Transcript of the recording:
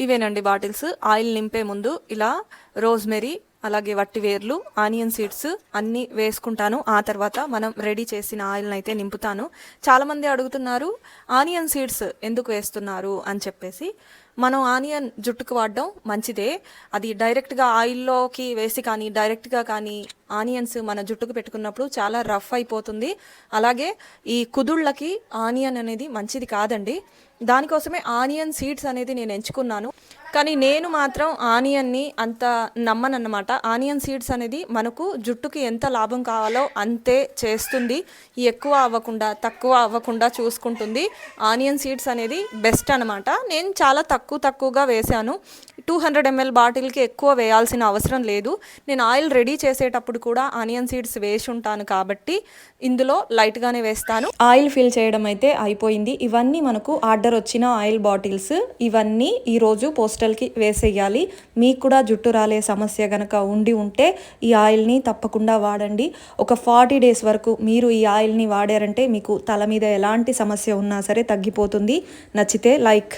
ఇవేనండి bottles. Oil నింపే ముందు ఇలా రోజ్మెరీ అలాగే వట్టి వేర్లు ఆనియన్ సీడ్స్ అన్నీ వేసుకుంటాను. ఆ తర్వాత మనం రెడీ చేసిన ఆయిల్ని అయితే నింపుతాను. చాలామంది అడుగుతున్నారు ఆనియన్ సీడ్స్ ఎందుకు వేస్తున్నారు? అని చెప్పేసి. మనం ఆనియన్ జుట్టుకు వాడడం మంచిదే. అది డైరెక్ట్గా ఆయిల్లోకి వేసి కానీ డైరెక్ట్గా కానీ ఆనియన్స్ మన జుట్టుకు పెట్టుకున్నప్పుడు చాలా రఫ్ అయిపోతుంది. అలాగే ఈ కుదుళ్ళకి ఆనియన్ అనేది మంచిది కాదండి. దానికోసమే ఆనియన్ సీడ్స్ అనేది నేను ఎంచుకున్నాను. కానీ నేను మాత్రం ఆనియన్ని అంత నమ్మనన్నమాట. ఆనియన్ సీడ్స్ అనేది మనకు జుట్టుకి ఎంత లాభం కావాలో అంతే చేస్తుంది. ఎక్కువ అవ్వకుండా తక్కువ అవ్వకుండా చూసుకుంటుంది. ఆనియన్ సీడ్స్ అనేది బెస్ట్ అనమాట నేను చాలా తక్కువ తక్కువగా వేశాను. టూ హండ్రెడ్ ఎంఎల్ బాటిల్కి ఎక్కువ వేయాల్సిన అవసరం లేదు. నేను ఆయిల్ రెడీ చేసేటప్పుడు కూడా ఆనియన్ సీడ్స్ వేసి ఉంటాను కాబట్టి ఇందులో లైట్గానే వేస్తాను. ఆయిల్ ఫిల్ చేయడం అయితే అయిపోయింది. ఇవన్నీ మనకు ఆర్డర్ వచ్చిన ఆయిల్ బాటిల్స్ ఇవన్నీ ఈరోజు పోస్టల్కి వేసేయాలి. మీకు కూడా జుట్టు రాలే సమస్య కనుక ఉండి ఉంటే ఈ ఆయిల్ని తప్పకుండా వాడండి. ఒక ఫార్టీ డేస్ వరకు మీరు ఈ ఆయిల్ని వాడారంటే మీకు తల మీద ఎలాంటి సమస్య ఉన్నా సరే తగ్గిపోతుంది. నచ్చితే లైక్.